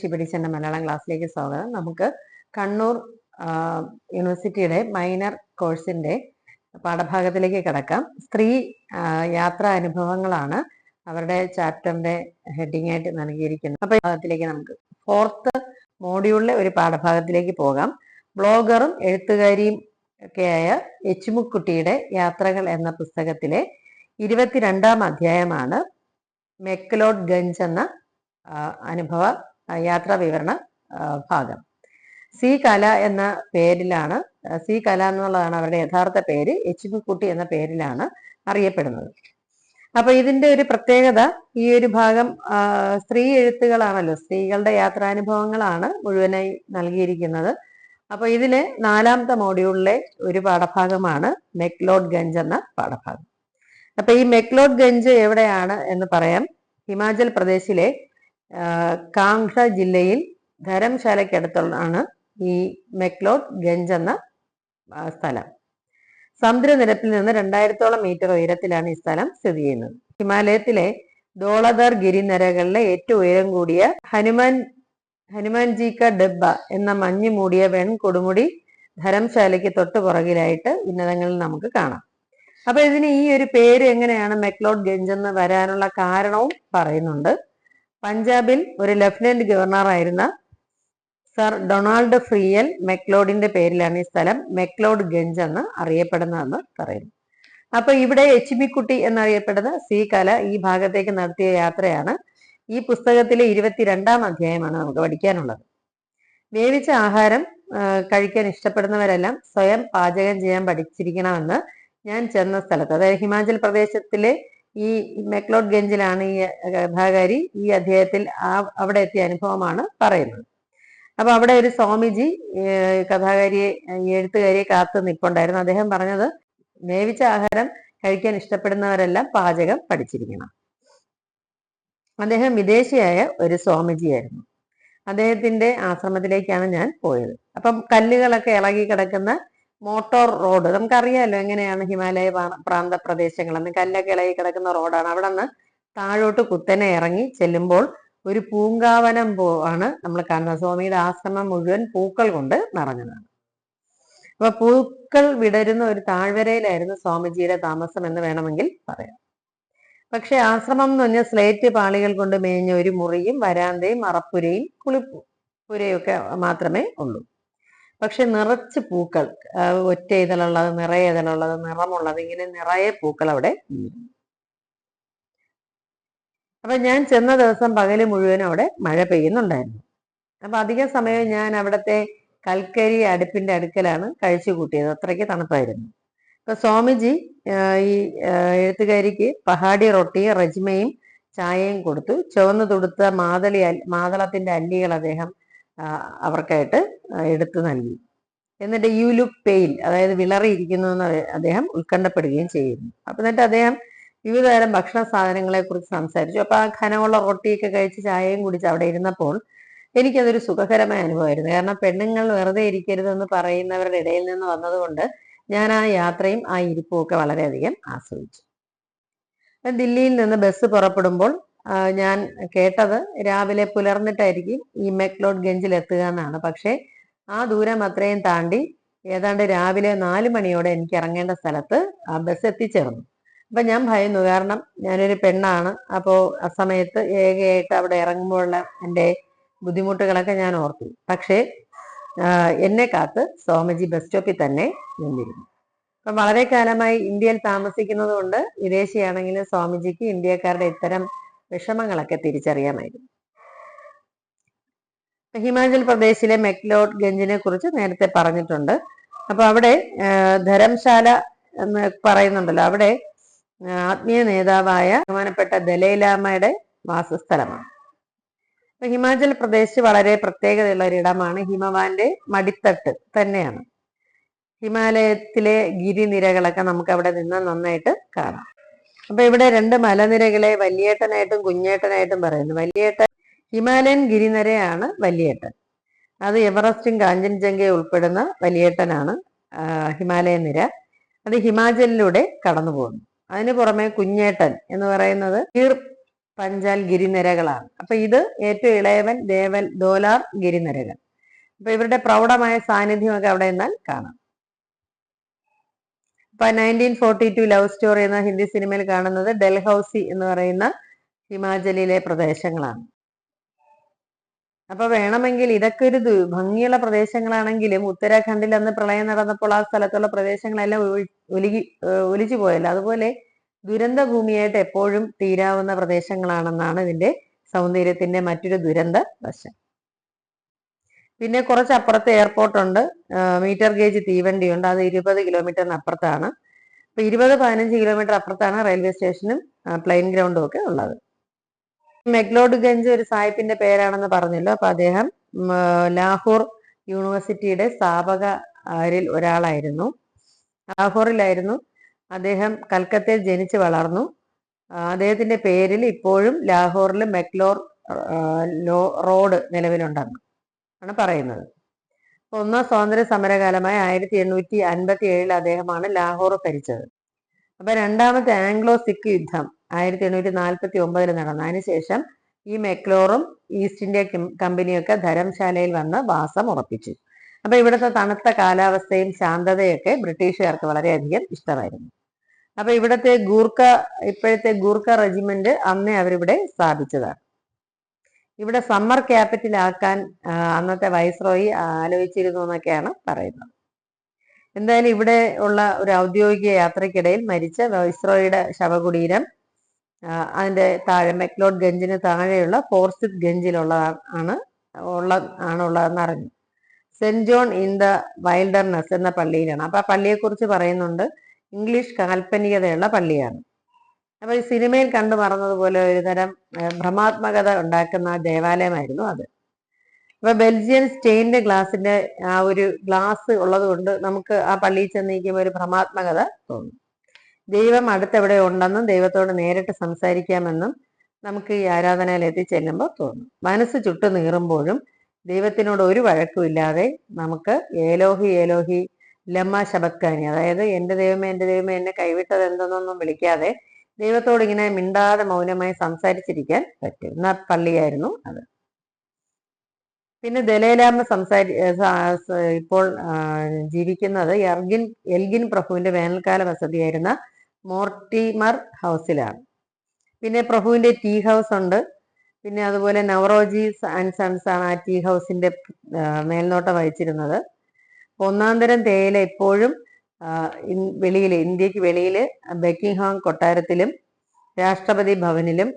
ശിവടിച്ചന്റെ മലയാളം ക്ലാസ്സിലേക്ക് സ്വാഗതം. നമുക്ക് കണ്ണൂർ യൂണിവേഴ്സിറ്റിയുടെ മൈനർ കോഴ്സിന്റെ പാഠഭാഗത്തിലേക്ക് കിടക്കാം. സ്ത്രീ യാത്രാ അനുഭവങ്ങളാണ് അവരുടെ ചാപ്റ്ററിന്റെ ഹെഡിങ് ആയിട്ട് നൽകിയിരിക്കുന്നത്. അപ്പൊ ഭാഗത്തിലേക്ക് നമുക്ക് ഫോർത്ത് മോഡ്യൂളിലെ ഒരു പാഠഭാഗത്തിലേക്ക് പോകാം. ബ്ലോഗറും എഴുത്തുകാരിയും ഒക്കെയായ എച്ചുമുക്കുട്ടിയുടെ യാത്രകൾ എന്ന പുസ്തകത്തിലെ ഇരുപത്തിരണ്ടാം അധ്യായമാണ് മെക്കലോഡ് ഗഞ്ച് എന്ന അനുഭവ യാത്രാ വിവരണ ഭാഗം. സി കല എന്ന പേരിലാണ് സി കല എന്നുള്ളതാണ് അവരുടെ യഥാർത്ഥ പേര് എച്ച് കുട്ടി എന്ന പേരിലാണ് അറിയപ്പെടുന്നത്. അപ്പൊ ഇതിന്റെ ഒരു പ്രത്യേകത ഈ ഒരു ഭാഗം സ്ത്രീ എഴുത്തുകളാണല്ലോ സ്ത്രീകളുടെ യാത്രാനുഭവങ്ങളാണ് മുഴുവനായി നൽകിയിരിക്കുന്നത്. അപ്പൊ ഇതിലെ നാലാമത്തെ മോഡ്യൂളിലെ ഒരു പാഠഭാഗമാണ് മെക്ലോഡ് ഗഞ്ച് എന്ന പാഠഭാഗം. അപ്പൊ ഈ മെക്ലോഡ് ഗഞ്ച് എവിടെയാണ് എന്ന് പറയാം. ഹിമാചൽ പ്രദേശിലെ കാംഗ്ര ജില്ലയിൽ ധരംശാലയ്ക്കടുത്തുള്ളതാണ് ഈ മെക്ലോഡ് ഗഞ്ച് എന്ന സ്ഥലം. സമുദ്രനിരപ്പിൽ നിന്ന് രണ്ടായിരത്തോളം മീറ്റർ ഉയരത്തിലാണ് ഈ സ്ഥലം സ്ഥിതി ചെയ്യുന്നത്. ഹിമാലയത്തിലെ ദോളദർ ഗിരിനരകളിലെ ഏറ്റവും ഉയരം കൂടിയ ഹനുമാൻ ഹനുമാൻജി ഡബ്ബ എന്ന മഞ്ഞു മൂടിയ വെൺ കൊടുമുടി ധരംശാലയ്ക്ക് തൊട്ടു പുറകിലായിട്ട് ഉന്നതങ്ങളിൽ നമുക്ക് കാണാം. അപ്പൊ ഇതിന് ഈ ഒരു പേര് എങ്ങനെയാണ് മെക്ലോഡ് ഗഞ്ച് എന്ന് വരാനുള്ള കാരണവും പറയുന്നുണ്ട്. പഞ്ചാബിൽ ഒരു ലഫ്റ്റനന്റ് ഗവർണർ ആയിരുന്ന സർ ഡൊണാൾഡ് ഫ്രിയൽ മെക്ലോഡിന്റെ പേരിലാണ് ഈ സ്ഥലം. മെക്ലോഡ് ഗഞ്ച് എന്ന് അറിയപ്പെടുന്നതെന്ന് പറയുന്നു. അപ്പൊ ഇവിടെ എച്ച് ബി കുട്ടി എന്നറിയപ്പെടുന്ന സി കല ഈ ഭാഗത്തേക്ക് നടത്തിയ യാത്രയാണ്. ഈ പുസ്തകത്തിലെ ഇരുപത്തിരണ്ടാം അധ്യായമാണ് നമുക്ക് പഠിക്കാനുള്ളത്. വേവിച്ച ആഹാരം കഴിക്കാൻ ഇഷ്ടപ്പെടുന്നവരെല്ലാം സ്വയം പാചകം ചെയ്യാൻ പഠിച്ചിരിക്കണമെന്ന് ഞാൻ ചെന്ന സ്ഥലത്ത് അതായത് ഹിമാചൽ പ്രദേശത്തിലെ ഈ മെക്ലോഡ് ഗഞ്ചിലാണ് ഈ കഥാകാരി ഈ അദ്ദേഹത്തിൽ ആ അവിടെ എത്തിയ അനുഭവമാണ് പറയുന്നത്. അപ്പൊ അവിടെ ഒരു സ്വാമിജി കഥാകാരിയെ എഴുത്തുകാരിയെ കാത്തു നിൽപ്പുണ്ടായിരുന്നു. അദ്ദേഹം പറഞ്ഞത് വേവിച്ച ആഹാരം കഴിക്കാൻ ഇഷ്ടപ്പെടുന്നവരെല്ലാം പാചകം പഠിച്ചിരിക്കണം. അദ്ദേഹം വിദേശിയായ ഒരു സ്വാമിജിയായിരുന്നു. അദ്ദേഹത്തിന്റെ ആശ്രമത്തിലേക്കാണ് ഞാൻ പോയത്. അപ്പം കല്ലുകളൊക്കെ ഇളകി കിടക്കുന്ന മോട്ടോർ റോഡ്. നമുക്കറിയാമല്ലോ എങ്ങനെയാണ് ഹിമാലയ പ്രാന്ത പ്രദേശങ്ങളെന്ന് കല്ലൊക്കെ ഇളകി കിടക്കുന്ന റോഡാണ്. അവിടെ നിന്ന് താഴോട്ട് കുത്തനെ ഇറങ്ങി ചെല്ലുമ്പോൾ ഒരു പൂങ്കാവനം ആണ് നമ്മൾ കാണുന്നത്. സ്വാമിയുടെ ആശ്രമം മുഴുവൻ പൂക്കൾ കൊണ്ട് നിറഞ്ഞതാണ്. അപ്പൊ പൂക്കൾ വിടരുന്ന ഒരു താഴ്വരയിലായിരുന്നു സ്വാമിജിയുടെ താമസം എന്ന് വേണമെങ്കിൽ പറയാം. പക്ഷെ ആശ്രമം എന്ന് പറഞ്ഞാൽ സ്ലേറ്റ് പാളികൾ കൊണ്ട് മേഞ്ഞ ഒരു മുറിയും വരാന്തയും മറപ്പുരയും കുളിപ്പുരയും ഒക്കെ മാത്രമേ ഉള്ളൂ. പക്ഷെ നിറച്ച് പൂക്കൾ ഒറ്റ ഇതളുള്ളത് നിറയെ ഇതളുള്ളത് നിറമുള്ളത് ഇങ്ങനെ നിറയെ പൂക്കൾ അവിടെ അപ്പൊ ഞാൻ ചെന്ന ദിവസം പകൽ മുഴുവൻ അവിടെ മഴ പെയ്യുന്നുണ്ടായിരുന്നു. അപ്പൊ അധിക സമയം ഞാൻ അവിടുത്തെ കൽക്കരി അടുപ്പിന്റെ അടുക്കലാണ് കഴിച്ചു കൂട്ടിയത്. അത്രയ്ക്ക് തണുപ്പായിരുന്നു. അപ്പൊ സ്വാമിജി ഈ എഴുത്തുകാരിക്ക് പഹാടി റൊട്ടി റജ്മയും ചായയും കൊടുത്തു. ചുവന്നു തുടുത്ത മാതളി മാതളത്തിന്റെ അല്ലികൾ അദ്ദേഹം അവർക്കായിട്ട് എടുത്തു നൽകി. എന്നിട്ട് യു ലുക്ക് പെയിൻ അതായത് വിളറിയിരിക്കുന്നു എന്ന് അദ്ദേഹം ഉത്കണ്ഠപ്പെടുകയും ചെയ്യുന്നു. അപ്പൊ എന്നിട്ട് അദ്ദേഹം വിവിധതരം ഭക്ഷണ സാധനങ്ങളെ കുറിച്ച് സംസാരിച്ചു. അപ്പൊ ആ ഘനമുള്ള റൊട്ടിയൊക്കെ കഴിച്ച് ചായയും കുടിച്ച് അവിടെ ഇരുന്നപ്പോൾ എനിക്കതൊരു സുഖകരമായ അനുഭവമായിരുന്നു. കാരണം പെണ്ണുങ്ങൾ വെറുതെ ഇരിക്കരുതെന്ന് പറയുന്നവരുടെ ഇടയിൽ നിന്ന് വന്നതുകൊണ്ട് ഞാൻ ആ യാത്രയും ആ ഇരിപ്പും ഒക്കെ വളരെയധികം ആസ്വദിച്ചു. ദില്ലിയിൽ നിന്ന് ബസ് പുറപ്പെടുമ്പോൾ ഞാൻ കേട്ടത് രാവിലെ പുലർന്നിട്ടായിരിക്കും ഈ മെക്ലോഡ് ഗഞ്ചിൽ എത്തുക എന്നാണ്. പക്ഷേ ആ ദൂരം അത്രയും താണ്ടി ഏതാണ്ട് രാവിലെ നാല് മണിയോടെ എനിക്ക് ഇറങ്ങേണ്ട സ്ഥലത്ത് ആ ബസ് എത്തിച്ചേർന്നു. അപ്പൊ ഞാൻ ഭയന്നു. കാരണം ഞാനൊരു പെണ്ണാണ്. അപ്പോൾ ആ സമയത്ത് ഏകയായിട്ട് അവിടെ ഇറങ്ങുമ്പോഴുള്ള എന്റെ ബുദ്ധിമുട്ടുകളൊക്കെ ഞാൻ ഓർത്തു. പക്ഷേ എന്നെ കാത്ത് സോമജി ബസ് സ്റ്റോപ്പിൽ തന്നെ നിന്നിരുന്നു. അപ്പം വളരെ കാലമായി ഇന്ത്യയിൽ താമസിക്കുന്നത് കൊണ്ട് വിദേശിയാണെങ്കിലും സ്വാമിജിക്ക് ഇന്ത്യക്കാരുടെ ഇത്തരം വിഷമങ്ങളൊക്കെ തിരിച്ചറിയാമായിരുന്നു. ഹിമാചൽ പ്രദേശിലെ മെക്ലോഡ് ഗഞ്ചിനെ കുറിച്ച് നേരത്തെ പറഞ്ഞിട്ടുണ്ട്. അപ്പൊ അവിടെ ധരംശാല എന്ന് പറയുന്നുണ്ടല്ലോ. അവിടെ ആത്മീയ നേതാവായ ബഹുമാനപ്പെട്ട ദലൈലാമയുടെ വാസസ്ഥലമാണ്. അപ്പൊ ഹിമാചൽ പ്രദേശ് വളരെ പ്രത്യേകതയുള്ള ഒരിടമാണ് ഹിമവാന്റെ മടിത്തട്ട് തന്നെയാണ്. ഹിമാലയത്തിലെ ഗിരിനിരകളൊക്കെ നമുക്ക് അവിടെ നിന്ന് നന്നായിട്ട് കാണാം. അപ്പൊ ഇവിടെ രണ്ട് മലനിരകളെ വലിയേട്ടനായിട്ടും കുഞ്ഞേട്ടനായിട്ടും പറയുന്നു. വലിയേട്ടൻ ഹിമാലയൻ ഗിരിനിരയാണ് വലിയേട്ടൻ. അത് എവറസ്റ്റും കാഞ്ചൻജംഗയും ഉൾപ്പെടുന്ന വലിയേട്ടനാണ് ഹിമാലയൻ നിര. അത് ഹിമാചലിലൂടെ കടന്നു പോകുന്നു. അതിന് പുറമെ കുഞ്ഞേട്ടൻ എന്ന് പറയുന്നത് ഗീർ പഞ്ചാൽ ഗിരിനിരകളാണ്. അപ്പൊ ഇത് ഏറ്റവും ഇളയവൻ ദേവൽ ദോലാർ ഗിരിനിരകൾ. അപ്പൊ ഇവരുടെ പ്രൗഢമായ സാന്നിധ്യമൊക്കെ അവിടെ നിന്നാൽ കാണാം. ഇപ്പൊ nineteen forty two love story എന്ന ഹിന്ദി സിനിമയിൽ കാണുന്നത് ഡൽഹൌസി എന്ന് പറയുന്ന ഹിമാചലിലെ പ്രദേശങ്ങളാണ്. അപ്പൊ വേണമെങ്കിൽ ഇതൊക്കെ ഒരു ഭംഗിയുള്ള പ്രദേശങ്ങളാണെങ്കിലും ഉത്തരാഖണ്ഡിൽ അന്ന് പ്രളയം നടന്നപ്പോൾ ആ സ്ഥലത്തുള്ള പ്രദേശങ്ങളെല്ലാം ഒലുകി ഒലിച്ചു പോയല്ലോ. അതുപോലെ ദുരന്ത ഭൂമിയായിട്ട് എപ്പോഴും തീരാവുന്ന പ്രദേശങ്ങളാണെന്നാണ് ഇതിന്റെ സൗന്ദര്യത്തിന്റെ മറ്റൊരു ദുരന്ത വശം പിന്നെ കുറച്ച് അപ്പുറത്ത് എയർപോർട്ട് ഉണ്ട് മീറ്റർ ഗേജ് തീവണ്ടിയുണ്ട്. അത് ഇരുപത് കിലോമീറ്ററിന് അപ്പുറത്താണ് അപ്പൊ ഇരുപത് പതിനഞ്ച് കിലോമീറ്റർ അപ്പുറത്താണ് റെയിൽവേ സ്റ്റേഷനും പ്ലെയിൻ ഗ്രൗണ്ടും ഒക്കെ ഉള്ളത്. മെഗ്ലോഡ് ഗഞ്ച് ഒരു സാഹിബിന്റെ പേരാണെന്ന് പറഞ്ഞല്ലോ. അപ്പൊ അദ്ദേഹം ലാഹോർ യൂണിവേഴ്സിറ്റിയുടെ സ്ഥാപകരിൽ ഒരാളായിരുന്നു. ലാഹോറിലായിരുന്നു അദ്ദേഹം കൽക്കത്തയിൽ ജനിച്ചു വളർന്നു. അദ്ദേഹത്തിന്റെ പേരിൽ ഇപ്പോഴും ലാഹോറിൽ മെക്ലോർ റോഡ് നിലവിലുണ്ടെന്ന്. ആണ് പറയുന്നത്. ഒന്നാം സ്വാതന്ത്ര്യ സമരകാലമായ ആയിരത്തി എണ്ണൂറ്റി അൻപത്തി ഏഴിൽ അദ്ദേഹമാണ് ലാഹോർ ഭരിച്ചത്. അപ്പൊ രണ്ടാമത്തെ ആംഗ്ലോ സിഖ് യുദ്ധം ആയിരത്തി എണ്ണൂറ്റി നാൽപ്പത്തി ഒമ്പതിൽ നടന്നു. അതിനുശേഷം ഈ മെക്ലോറും ഈസ്റ്റ് ഇന്ത്യ കമ്പനിയൊക്കെ ധരംശാലയിൽ വന്ന് വാസം ഉറപ്പിച്ചു. അപ്പൊ ഇവിടുത്തെ തണുത്ത കാലാവസ്ഥയും ശാന്തതയൊക്കെ ബ്രിട്ടീഷുകാർക്ക് വളരെയധികം ഇഷ്ടമായിരുന്നു. അപ്പൊ ഇവിടുത്തെ ഗൂർഖ ഇപ്പോഴത്തെ ഗൂർഖ റെജിമെന്റ് അന്നേ അവരിവിടെ സ്ഥാപിച്ചതാണ്. ഇവിടെ സമ്മർ ക്യാപിറ്റലാക്കാൻ അന്നത്തെ വൈസ്രോയി ആലോചിച്ചിരുന്നു എന്നൊക്കെയാണ് പറയുന്നത്. എന്തായാലും ഇവിടെ ഉള്ള ഒരു ഔദ്യോഗിക യാത്രയ്ക്കിടയിൽ മരിച്ച വൈസ്രോയുടെ ശവകുടീരം അതിന്റെ താഴെ മെക്ലോഡ് ഗഞ്ചിന് താഴെയുള്ള ഫോർസിത് ഗഞ്ചിലുള്ള ആണ് ഉള്ള ആണുള്ളതെന്ന് അറിഞ്ഞു. Saint John in the Wilderness എന്ന പള്ളിയിലാണ്. അപ്പൊ ആ പള്ളിയെക്കുറിച്ച് പറയുന്നുണ്ട്. ഇംഗ്ലീഷ് കാൽപ്പനികതയുള്ള പള്ളിയാണ്. അപ്പൊ ഈ സിനിമയിൽ കണ്ടു മറന്നതുപോലെ ഒരുതരം ഭ്രമാത്മകത ഉണ്ടാക്കുന്ന ദേവാലയമായിരുന്നു അത്. അപ്പൊ ബെൽജിയൻ സ്റ്റെയിൻഡ് ഗ്ലാസിന്റെ ആ ഒരു ഗ്ലാസ് ഉള്ളത് കൊണ്ട് നമുക്ക് ആ പള്ളിയിൽ ചെന്ന് നിൽക്കുമ്പോൾ ഒരു ഭ്രമാത്മകത തോന്നും. ദൈവം അടുത്തെവിടെ ഉണ്ടെന്നും ദൈവത്തോട് നേരിട്ട് സംസാരിക്കാമെന്നും നമുക്ക് ഈ ആരാധനയിൽ ചെല്ലുമ്പോൾ തോന്നും. മനസ്സ് ചുട്ടു നീറുമ്പോഴും ദൈവത്തിനോട് ഒരു വഴക്കുമില്ലാതെ നമുക്ക് ഏലോഹി ഏലോഹി ലമ്മ ശബക്കാനി അതായത് എന്റെ ദൈവമേ എന്റെ ദൈവമേ എന്നെ കൈവിട്ടത് എന്തെന്നൊന്നും വിളിക്കാതെ ദൈവത്തോട് ഇങ്ങനെ മിണ്ടാതെ മൗനമായി സംസാരിച്ചിരിക്കാൻ പറ്റും. എന്ന പള്ളിയായിരുന്നു അത്. പിന്നെ ദലൈലാമ സംസാരി ഇപ്പോൾ ജീവിക്കുന്നത് എർഗിൻ എൽഗിൻ പ്രഭുവിന്റെ വേനൽക്കാല വസതിയായിരുന്ന മോർട്ടിമർ ഹൗസിലാണ്. പിന്നെ പ്രഭുവിന്റെ ടീ ഹൗസ് ഉണ്ട്. പിന്നെ അതുപോലെ നവറോജി ആൻഡ് സൺസ് ആണ് ആ ടീ ഹൗസിന്റെ മേൽനോട്ടം വഹിച്ചിരുന്നത്. ഒന്നാം തരം തേയില ഇപ്പോഴും വെളിയിൽ ഇന്ത്യയ്ക്ക് വെളിയിൽ ബക്കിംഗ്ഹാം കൊട്ടാരത്തിലും രാഷ്ട്രപതി ഭവനിലും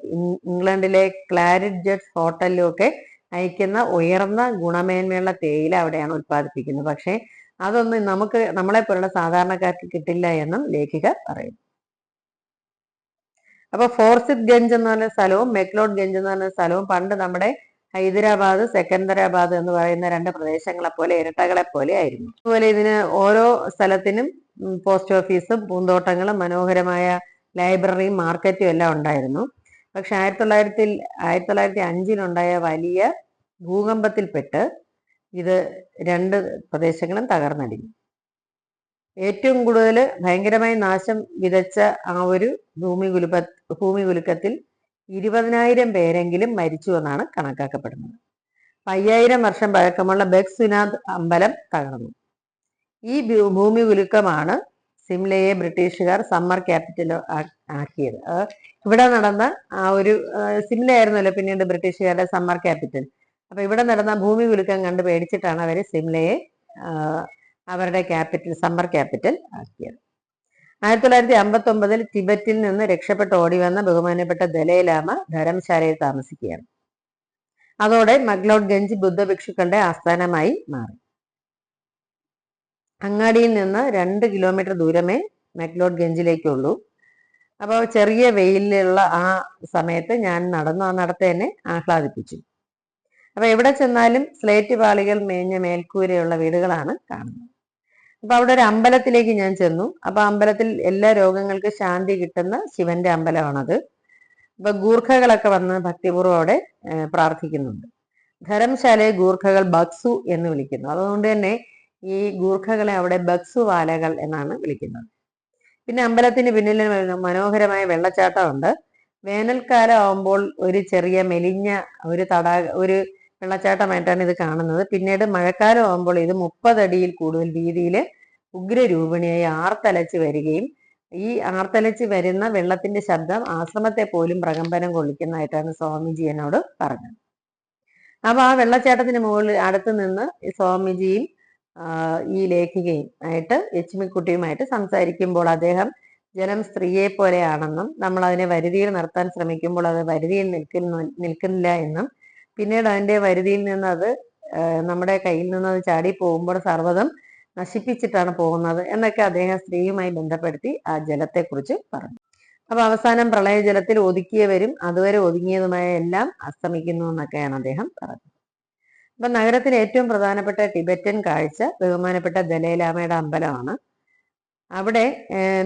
ഇംഗ്ലണ്ടിലെ ക്ലാരിറ്റ് ജഡ്സ് ഹോട്ടലിലും ഒക്കെ അയക്കുന്ന ഉയർന്ന ഗുണമേന്മയുള്ള തേയില അവിടെയാണ് ഉത്പാദിപ്പിക്കുന്നത് പക്ഷേ അതൊന്നും നമുക്ക് നമ്മളെ പോലുള്ള സാധാരണക്കാർക്ക് കിട്ടില്ല എന്നും ലേഖിക പറയുന്നു. അപ്പൊ ഫോർസിത് ഗഞ്ച് എന്ന് പറഞ്ഞ സ്ഥലവും മെക്ലോഡ് ഗഞ്ച് എന്ന് പറഞ്ഞ സ്ഥലവും പണ്ട് നമ്മുടെ ഹൈദരാബാദ് സെക്കന്ദരാബാദ് എന്ന് പറയുന്ന രണ്ട് പ്രദേശങ്ങളെ പോലെ ഇരട്ടകളെ പോലെ ആയിരുന്നു. അതുപോലെ ഇതിന് ഓരോ സ്ഥലത്തിനും പോസ്റ്റ് ഓഫീസും പൂന്തോട്ടങ്ങളും മനോഹരമായ ലൈബ്രറിയും മാർക്കറ്റും എല്ലാം ഉണ്ടായിരുന്നു. പക്ഷെ ആയിരത്തി തൊള്ളായിരത്തി ആയിരത്തി തൊള്ളായിരത്തി അഞ്ചിലുണ്ടായ വലിയ ഭൂകമ്പത്തിൽപ്പെട്ട് ഇത് രണ്ട് പ്രദേശങ്ങളും തകർന്നടിഞ്ഞു. ഏറ്റവും കൂടുതൽ ഭയങ്കരമായി നാശം വിതച്ച ആ ഒരു ഭൂമി കുലുപ്പ ഭൂമി കുലുക്കത്തിൽ ഇരുപതിനായിരം പേരെങ്കിലും മരിച്ചു എന്നാണ് കണക്കാക്കപ്പെടുന്നത്. അയ്യായിരം വർഷം പഴക്കമുള്ള ബെക്സുനാഥ് അമ്പലം തകർന്നു. ഈ ഭൂമി ഉലുക്കമാണ് സിംലയെ ബ്രിട്ടീഷുകാർ സമ്മർ ക്യാപിറ്റൽ ആക്കിയത്. ഇവിടെ നടന്ന ആ ഒരു സിംല ആയിരുന്നല്ലോ പിന്നീട് ബ്രിട്ടീഷുകാരുടെ സമ്മർ ക്യാപിറ്റൽ. അപ്പൊ ഇവിടെ നടന്ന ഭൂമി ഉലുക്കം കണ്ട് പേടിച്ചിട്ടാണ് അവർ സിംലയെ അവരുടെ ക്യാപിറ്റൽ സമ്മർ ക്യാപിറ്റൽ ആക്കിയത്. ആയിരത്തി തൊള്ളായിരത്തി അമ്പത്തി ഒമ്പതിൽ ടിബറ്റിൽ നിന്ന് രക്ഷപ്പെട്ട് ഓടി വന്ന ബഹുമാനപ്പെട്ട ദലൈലാമ ധരംശാലയിൽ താമസിക്കുകയാണ്. അതോടെ മഗ്ലോഡ് ഗഞ്ച് ബുദ്ധഭിക്ഷുക്കളുടെ ആസ്ഥാനമായി മാറി. അങ്ങാടിയിൽ നിന്ന് രണ്ട് കിലോമീറ്റർ ദൂരമേ മഗ്ലോഡ് ഗഞ്ചിലേക്കുള്ളൂ. അപ്പോൾ ചെറിയ വെയിലുള്ള ആ സമയത്ത് ഞാൻ നടന്നു ആ നടത്ത എന്നെ ആഹ്ലാദിപ്പിച്ചു. അപ്പൊ എവിടെ ചെന്നാലും സ്ലേറ്റ് പാളികൾ മേഞ്ഞ മേൽക്കൂരയുള്ള വീടുകളാണ് കാണുന്നത്. അപ്പൊ അവിടെ ഒരു അമ്പലത്തിലേക്ക് ഞാൻ ചെന്നു. അപ്പൊ അമ്പലത്തിൽ എല്ലാ രോഗങ്ങൾക്ക് ശാന്തി കിട്ടുന്ന ശിവന്റെ അമ്പലമാണത്. അപ്പൊ ഗൂർഖകളൊക്കെ വന്ന് ഭക്തിപൂർവം അവിടെ പ്രാർത്ഥിക്കുന്നുണ്ട്. ധരംശാലയെ ഗൂർഖകൾ ബക്സു എന്ന് വിളിക്കുന്നു. അതുകൊണ്ട് തന്നെ ഈ ഗൂർഖകളെ അവിടെ ബക്സു വാലകൾ എന്നാണ് വിളിക്കുന്നത്. പിന്നെ അമ്പലത്തിന് പിന്നിൽ മനോഹരമായ വെള്ളച്ചാട്ടമുണ്ട്. വേനൽക്കാലം ആവുമ്പോൾ ഒരു ചെറിയ മെലിഞ്ഞ ഒരു തടാക ഒരു വെള്ളച്ചാട്ടമായിട്ടാണ് ഇത് കാണുന്നത്. പിന്നീട് മഴക്കാലം ആകുമ്പോൾ ഇത് മുപ്പതടിയിൽ കൂടുതൽ വീതിയിൽ ഉഗ്രരൂപിണിയായി ആർത്തലച്ച് വരികയും ഈ ആർത്തലച്ച് വരുന്ന വെള്ളത്തിന്റെ ശബ്ദം ആശ്രമത്തെ പോലും പ്രകമ്പനം കൊള്ളിക്കുന്നതായിട്ടാണ് സ്വാമിജി എന്നോട് പറഞ്ഞത്. അപ്പൊ ആ വെള്ളച്ചാട്ടത്തിന് മുകളിൽ അടുത്ത് നിന്ന് സ്വാമിജിയും ഈ ലേഖികയും ആയിട്ട് ലക്ഷ്മിക്കുട്ടിയുമായിട്ട് സംസാരിക്കുമ്പോൾ അദ്ദേഹം ജനം സ്ത്രീയെ പോലെയാണെന്നും നമ്മൾ അതിനെ വരുതിയിൽ നിർത്താൻ ശ്രമിക്കുമ്പോൾ അത് വരുതിയിൽ നിൽക്കുന്നു നിൽക്കുന്നില്ല എന്നും പിന്നീട് അതിന്റെ വരുതിയിൽ നിന്ന് അത് നമ്മുടെ കയ്യിൽ നിന്ന് അത് ചാടി പോകുമ്പോൾ സർവതം നശിപ്പിച്ചിട്ടാണ് പോകുന്നത് എന്നൊക്കെ അദ്ദേഹം സ്ത്രീയുമായി ബന്ധപ്പെടുത്തി ആ ജലത്തെക്കുറിച്ച് പറഞ്ഞു. അപ്പൊ അവസാനം പ്രളയജലത്തിൽ ഒതുക്കിയവരും അതുവരെ ഒതുങ്ങിയതുമായ എല്ലാം അസ്തമിക്കുന്നു എന്നൊക്കെയാണ് അദ്ദേഹം പറഞ്ഞത്. അപ്പൊ നഗരത്തിലെ ഏറ്റവും പ്രധാനപ്പെട്ട ടിബറ്റൻ കാഴ്ച ബഹുമാനപ്പെട്ട ദലൈലാമയുടെ അമ്പലമാണ്. അവിടെ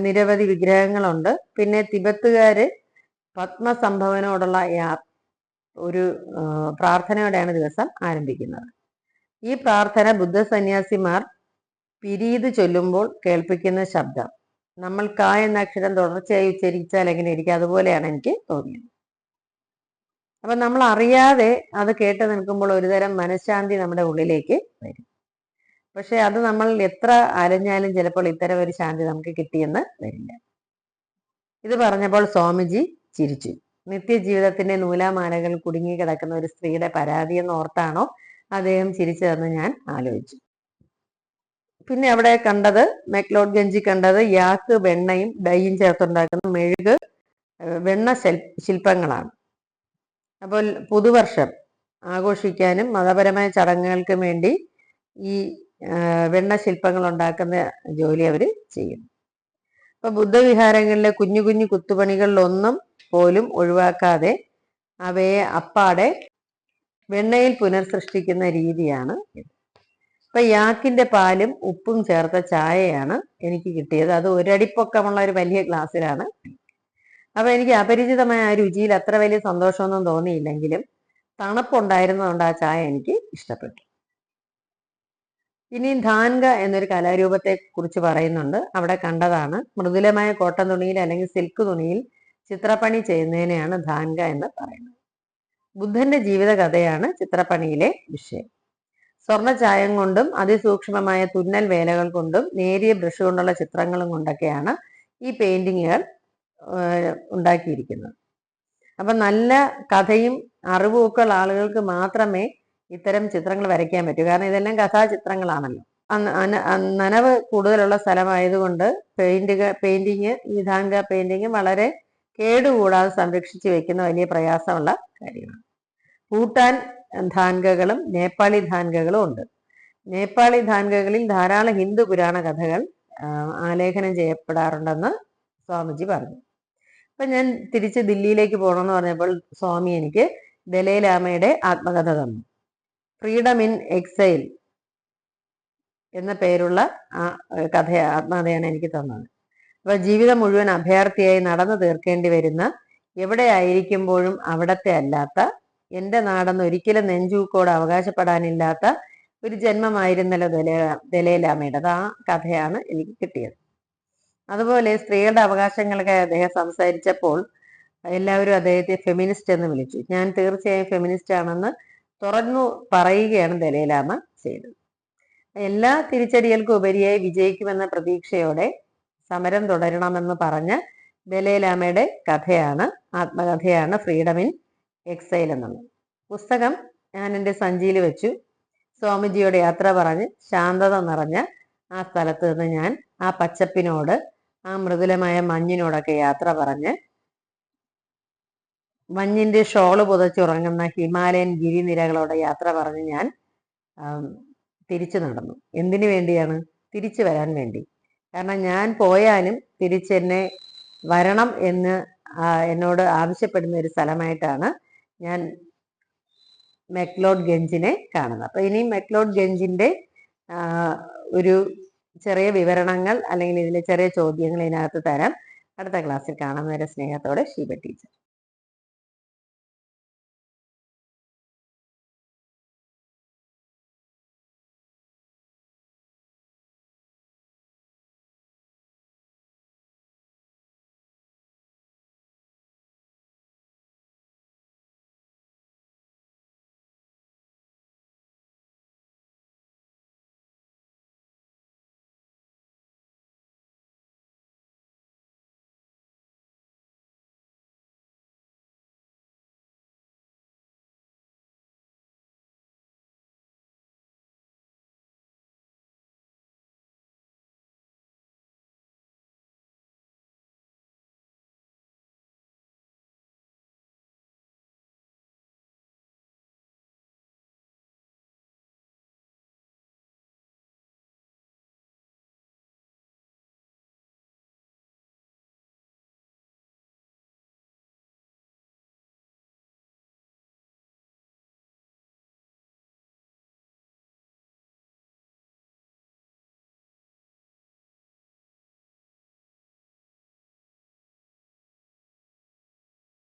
നിരവധി വിഗ്രഹങ്ങളുണ്ട്. പിന്നെ തിബത്തുകാര് പത്മസംഭവനോടുള്ള ഒരു പ്രാർത്ഥനയോടെയാണ് ദിവസം ആരംഭിക്കുന്നത്. ഈ പ്രാർത്ഥന ബുദ്ധ സന്യാസിമാർ പിരീത് ചൊല്ലുമ്പോൾ കേൾപ്പിക്കുന്ന ശബ്ദം. നമ്മൾ കാ എന്ന അക്ഷരം തുടർച്ചയായി ഉച്ചരിച്ചാൽ എങ്ങനെ ഇരിക്കും? അതുപോലെയാണ് എനിക്ക് തോന്നിയത്. അപ്പൊ നമ്മൾ അറിയാതെ അത് കേട്ട് നിൽക്കുമ്പോൾ ഒരുതരം മനഃശാന്തി നമ്മുടെ ഉള്ളിലേക്ക് വരും. പക്ഷെ അത് നമ്മൾ എത്ര അലഞ്ഞാലും ചിലപ്പോൾ ഇത്തരം ഒരു ശാന്തി നമുക്ക് കിട്ടിയെന്ന് വരില്ല. ഇത് പറഞ്ഞപ്പോൾ സ്വാമിജി ചിരിച്ചു. നിത്യജീവിതത്തിന്റെ നൂലാമാലകൾ കുടുങ്ങി കിടക്കുന്ന ഒരു സ്ത്രീയുടെ പരാതി എന്ന് ഓർത്താണോ അദ്ദേഹം ചിരിച്ചതെന്ന് ഞാൻ ആലോചിച്ചു. പിന്നെ അവിടെ കണ്ടത് മെക്ലോഡ് ഗഞ്ചി കണ്ടത് യാക്ക് വെണ്ണയും ഡൈയും ചേർത്തുണ്ടാക്കുന്ന മെഴുക് വെണ്ണ ശില്പങ്ങളാണ്. അപ്പോൾ പുതുവർഷം ആഘോഷിക്കാനും മതപരമായ ചടങ്ങുകൾക്കും വേണ്ടി ഈ വെണ്ണ ശില്പങ്ങൾ ഉണ്ടാക്കുന്ന ജോലി അവർ ചെയ്യും അപ്പൊ ബുദ്ധവിഹാരങ്ങളിലെ കുഞ്ഞു കുഞ്ഞു കുത്തുപണികളിലൊന്നും പോലും ഒഴിവാക്കാതെ അവയെ അപ്പാടെ വെണ്ണയിൽ പുനർസൃഷ്ടിക്കുന്ന രീതിയാണ്. ഇപ്പൊ യാക്കിന്റെ പാലും ഉപ്പും ചേർത്ത ചായയാണ് എനിക്ക് കിട്ടിയത്. അത് ഒരടിപ്പൊക്കമുള്ള ഒരു വലിയ ഗ്ലാസ്സിലാണ്. അപ്പൊ എനിക്ക് അപരിചിതമായ ആ രുചിയിൽ അത്ര വലിയ സന്തോഷമൊന്നും തോന്നിയില്ലെങ്കിലും തണുപ്പുണ്ടായിരുന്നതുകൊണ്ട് ആ ചായ എനിക്ക് ഇഷ്ടപ്പെട്ടു. ഇനി ധാൻഗ എന്നൊരു കലാരൂപത്തെ കുറിച്ച് പറയുന്നുണ്ട്. അവിടെ കണ്ടതാണ് മൃദുലമായ കോട്ടൺ തുണിയിൽ അല്ലെങ്കിൽ സിൽക്ക് തുണിയിൽ ചിത്രപ്പണി ചെയ്യുന്നതിനെയാണ് ധാൻഗ എന്ന് പറയുന്നത്. ബുദ്ധന്റെ ജീവിതകഥയാണ് ചിത്രപ്പണിയിലെ വിഷയം. സ്വർണ ചായം കൊണ്ടും അതിസൂക്ഷ്മമായ തുന്നൽ വേലകൾ കൊണ്ടും നേരിയ ബ്രഷ് കൊണ്ടുള്ള ചിത്രങ്ങളും കൊണ്ടൊക്കെയാണ് ഈ പെയിന്റിങ്ങുകൾ ഉണ്ടാക്കിയിരിക്കുന്നത്. അപ്പൊ നല്ല കഥയും അറിവും ഒക്കെ ഉള്ള ആളുകൾക്ക് മാത്രമേ ഇത്തരം ചിത്രങ്ങൾ വരയ്ക്കാൻ പറ്റൂ. കാരണം ഇതെല്ലാം കഥാചിത്രങ്ങളാണല്ലോ. നനവ് കൂടുതലുള്ള സ്ഥലമായതുകൊണ്ട് പെയിന്റുകൾ പെയിന്റിങ് ഈ ധാങ്ക പെയിന്റിങ് വളരെ കേടുകൂടാതെ സംരക്ഷിച്ചു വെക്കുന്ന വലിയ പ്രയാസമുള്ള കാര്യമാണ്. ഭൂട്ടാൻ ധാൻകകളും നേപ്പാളി ധാൻകകളും ഉണ്ട്. നേപ്പാളി ധാൻകകളിൽ ധാരാളം ഹിന്ദു പുരാണ കഥകൾ ആലേഖനം ചെയ്യപ്പെടാറുണ്ടെന്ന് സ്വാമിജി പറഞ്ഞു. അപ്പൊ ഞാൻ തിരിച്ച് ദില്ലിയിലേക്ക് പോകണമെന്ന് പറഞ്ഞപ്പോൾ സ്വാമി എനിക്ക് ദലൈലാമയുടെ ആത്മകഥ തന്നു. ഫ്രീഡം ഇൻ എക്സൈൽ എന്ന പേരുള്ള ആ കഥ ആത്മകഥയാണ് എനിക്ക് തന്നത്. അപ്പൊ ജീവിതം മുഴുവൻ അഭയാർത്ഥിയായി നടന്നു തീർക്കേണ്ടി വരുന്ന എവിടെ ആയിരിക്കുമ്പോഴും അവിടത്തെ അല്ലാത്ത എന്റെ നാടെന്ന് ഒരിക്കലും നെഞ്ചൂക്കോട് അവകാശപ്പെടാനില്ലാത്ത ഒരു ജന്മമായിരുന്നല്ലോ ദലേ ദലൈലാമയുടെ. ആ കഥയാണ് എനിക്ക് കിട്ടിയത്. അതുപോലെ സ്ത്രീകളുടെ അവകാശങ്ങളൊക്കെ അദ്ദേഹം സംസാരിച്ചപ്പോൾ എല്ലാവരും അദ്ദേഹത്തെ ഫെമിനിസ്റ്റ് എന്ന് വിളിച്ചു. ഞാൻ തീർച്ചയായും ഫെമിനിസ്റ്റ് ആണെന്ന് തുറന്നു പറയുകയാണ് ദലൈലാമ ചെയ്തത്. എല്ലാ തിരിച്ചടികൾക്കും ഉപരിയായി വിജയിക്കുമെന്ന പ്രതീക്ഷയോടെ സമരം തുടരണമെന്ന് പറഞ്ഞ് ബലേലാമയുടെ കഥയാണ് ആത്മകഥയാണ് ഫ്രീഡം ഇൻ എക്സൈൽ എന്നുള്ളത് പുസ്തകം ഞാൻ എന്റെ സഞ്ചിയിൽ വെച്ചു. സ്വാമിജിയോട് യാത്ര പറഞ്ഞ് ശാന്തത നിറഞ്ഞ ആ സ്ഥലത്ത് നിന്ന് ഞാൻ ആ പച്ചപ്പിനോട് ആ മൃദുലമായ മഞ്ഞിനോടൊക്കെ യാത്ര പറഞ്ഞ് മഞ്ഞിന്റെ ഷോൾ പുതച്ചുറങ്ങുന്ന ഹിമാലയൻ ഗിരിനിരകളോടെ യാത്ര പറഞ്ഞ് ഞാൻ തിരിച്ചു നടന്നു. എന്തിനു വേണ്ടിയാണ്? തിരിച്ചു വരാൻ വേണ്ടി. കാരണം ഞാൻ പോയാലും തിരിച്ചെന്നെ വരണം എന്ന് എന്നോട് ആവശ്യപ്പെടുന്ന ഒരു സ്ഥലമായിട്ടാണ് ഞാൻ മെക്ലോഡ് ഗഞ്ചിനെ കാണുന്നത്. അപ്പൊ ഇനി മെക്ലോഡ് ഗഞ്ചിന്റെ ഒരു ചെറിയ വിവരണങ്ങൾ അല്ലെങ്കിൽ ഇതിലെ ചെറിയ ചോദ്യങ്ങൾ ഇതിനകത്ത് തരാം. അടുത്ത ക്ലാസ്സിൽ കാണുന്നവരെ സ്നേഹത്തോടെ ഷീബ ടീച്ചർ.